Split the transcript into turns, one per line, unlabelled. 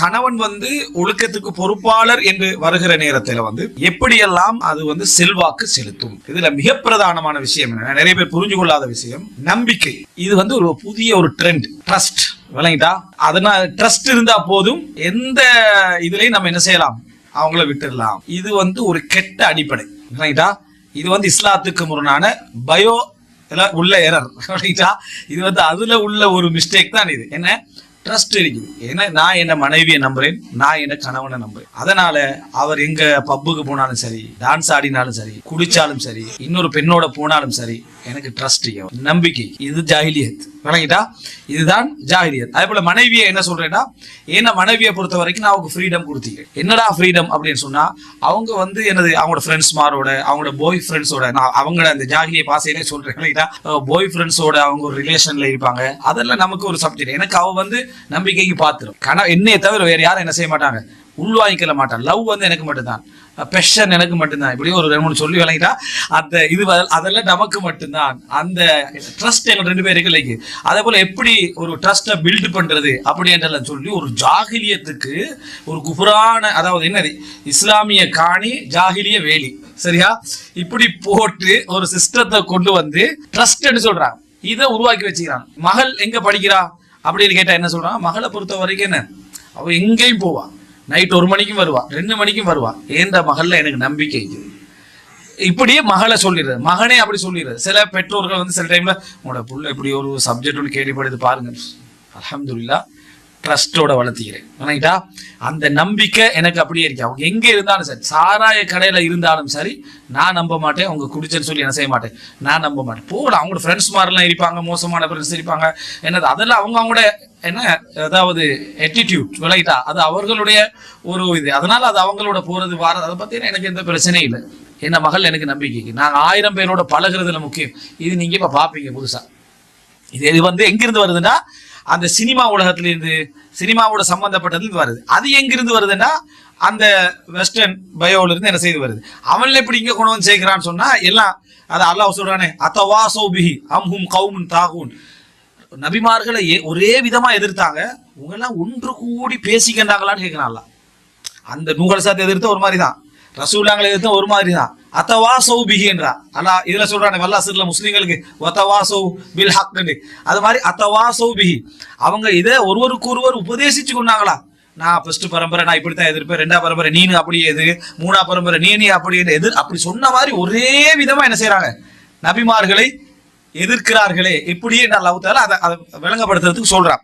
கணவன் வந்து ஒழுக்கத்துக்கு பொறுப்பாளர் என்று வருகிற நேரத்துல வந்து எப்படியெல்லாம் அது வந்து செல்வாக்கு செலுத்தும்? இதுல மிக பிரதானமான விஷயம் என்ன நிறைய பேர் புரிஞ்சு கொள்ளாத விஷயம் நம்பிக்கை. இது வந்து ஒரு புதிய ஒரு ட்ரெண்ட் ட்ரஸ்ட் விளங்கிட்டா? அதனால ட்ரஸ்ட் இருந்தா போதும். எந்த இதுலயும் நம்ம என்ன செய்யலாம்? அவங்கள விட்டுடலாம் இது வந்து ஒரு கெட்ட அடிப்படை. விளங்கிட்டா? இது வந்து இஸ்லாத்துக்கு முரணான பயோ உள்ள எரர் ரைட்டா இது வந்து அதுல உள்ள ஒரு மிஸ்டேக் தான் இது. என்ன? ட்ரஸ்ட் இருக்குது ஏன்னா நான் என்ன மனைவியை நம்புறேன் நான் என்ன கணவனை நம்புறேன். அதனால அவர் எங்க பப்புக்கு போனாலும் சரி டான்ஸ் ஆடினாலும் சரி குடிச்சாலும் சரி இன்னொரு பெண்ணோட போனாலும் சரி எனக்கு ட்ரஸ்ட் நம்பிக்கை. இது ஜாகிலியத். விளங்கிட்டா இதுதான் ஜாகிரியர் அதே போல மனைவியை என்ன சொல்றேன்னா ஏன்னா மனைவியை பொறுத்த வரைக்கும் நான் அவங்க ஃப்ரீடம் கொடுத்தீங்க. என்னடா ஃப்ரீடம் அப்படின்னு சொன்னா அவங்க வந்து எனது அவங்களோட ஃப்ரெண்ட்ஸ் மாரோட அவங்களோட பாய் ஃப்ரெண்ட்ஸோட நான் அவங்கள அந்த ஜாகிரிய பாசையிலே சொல்றேன். இல்லைங்களா? பாய் ஃப்ரெண்ட்ஸோட அவங்க ஒரு ரிலேஷன்ல இருப்பாங்க. அதெல்லாம் நமக்கு ஒரு சப்ஜெக்ட் எனக்கு அவ வந்து நம்பிக்கைக்கு பாத்துரும். கண என்னைய தவிர வேற யாரும் என்ன செய்ய மாட்டாங்க. உள்வாங்கிக்கல மாட்டான். லவ் வந்து எனக்கு மட்டும்தான். பெஷன் எனக்கு மட்டும்தான். இப்படி ஒரு ரெண்டு மூணு சொல்லி விளங்கிட்டா அந்த இது அதெல்லாம் நமக்கு மட்டும்தான். அந்த ட்ரஸ்ட் எங்க ரெண்டு பேருக்கு இல்லைக்கு அதே போல எப்படி ஒரு ட்ரஸ்ட்டை பில்ட் பண்றது அப்படின்றலாம் சொல்லி ஒரு ஜாகிலியத்துக்கு ஒரு குபுரான அதாவது என்னது? இஸ்லாமிய காணி ஜாகிலிய வேலி. சரியா? இப்படி போட்டு ஒரு சிஸ்டத்தை கொண்டு வந்து ட்ரஸ்ட்னு சொல்றாங்க. இதை உருவாக்கி வச்சுக்கிறாங்க மகள் எங்க படிக்கிறா? அப்படின்னு கேட்டா என்ன சொல்கிறான் மகளை பொறுத்த வரைக்கும் என்ன? அவ எங்கேயும் போவான் நைட் ஒரு மணிக்கும் வருவா ரெண்டு மணிக்கும் வருவான் ஏந்த மகளில் எனக்கு நம்பிக்கை இப்படியே மகளை சொல்லிடுறது. மகனே அப்படி சொல்லிடுறது. சில பெற்றோர்கள் வந்து சில டைம்ல உங்களோட புள்ள இப்படி ஒரு சப்ஜெக்ட் ஒன்று கேள்விப்படுது பாருங்க. அலமதுல்லா ட்ரஸ்டோட வளர்த்திக்கிறேன். ரைட்டா அந்த நம்பிக்கை எனக்கு அப்படியே இருக்கு. அவங்க எங்கே இருந்தாலும் சரி சாராய கடையில் இருந்தாலும் சரி நான் நம்ப மாட்டேன். அவங்க குடிச்சேன்னு சொல்லி என்ன செய்ய மாட்டேன். நான் நம்ப மாட்டேன். போகலாம். அவங்களோட ஃப்ரெண்ட்ஸ் மாதிரிலாம் இருப்பாங்க மோசமான ஃப்ரெண்ட்ஸ் இருப்பாங்க. என்னது அதெல்லாம் அவங்க அவங்களோட என்ன அதாவது attitude விளையிட்டா அது அவர்களுடைய ஒரு இது. அதனால அது அவங்களோட போறது வாரது அதை பத்தி எனக்கு எந்த பிரச்சனையும் இல்லை. என்ன மகள் எனக்கு நம்பிக்கை நாங்கள் ஆயிரம் பேரோட பழகுறதுல முக்கியம். இது நீங்க இப்போ பார்ப்பீங்க புதுசா. இது இது வந்து எங்கிருந்து வருதுன்னா அந்த சினிமா உலகத்துல இருந்து சினிமாவோட சம்பந்தப்பட்டதுல வருது. அது எங்கிருந்து வருதுன்னா அந்த வெஸ்டர்ன் பயோல இருந்து என்ன செய்து வருது? அவன்ல எப்படி இங்க கொண்டு வந்து சேர்க்கிறான்னு சொன்னா எல்லாம் அது அல்லாஹ் சொல்றானே அத்தவா சௌபிஹி அம்ஹும் கவுமுன் தாகூன். நபிமார்களை ஏ- ஒரே விதமா எதிர்த்தாங்க. உங்கெல்லாம் ஒன்று கூடி பேசிக்கின்றாங்களான்னு கேட்கிறான் அந்த நூகல் சாத்தை எதிர்த்து ஒரு மாதிரி தான் ரசூலாங்களை எதுவும் ஒரு மாதிரி தான் அத்தவா சௌ பிஹின்றா. ஆனா இதுல சொல்றாங்க வல்லாசிர்ல முஸ்லீம்களுக்கு ஒத்தவா சௌ பில் ஹக்னு அது மாதிரி அத்தவா சௌ பிஹி. அவங்க இதை ஒருவருக்கு ஒருவர் உபதேசிச்சு கொண்டாங்களா? நான் ஃபர்ஸ்ட் பரம்பரை நான் இப்படித்தான் எதிர்ப்பேன். ரெண்டா பரம்பரை நீனு அப்படி எது? மூணா பரம்பரை நீ நீ அப்படி எதிர் அப்படி சொன்ன மாதிரி ஒரே விதமா என்ன செய்யறாங்க நபிமார்களை எதிர்க்கிறார்களே. இப்படியே நான் லவுத்தால அதை அதை விளங்கப்படுத்துறதுக்கு சொல்றான்.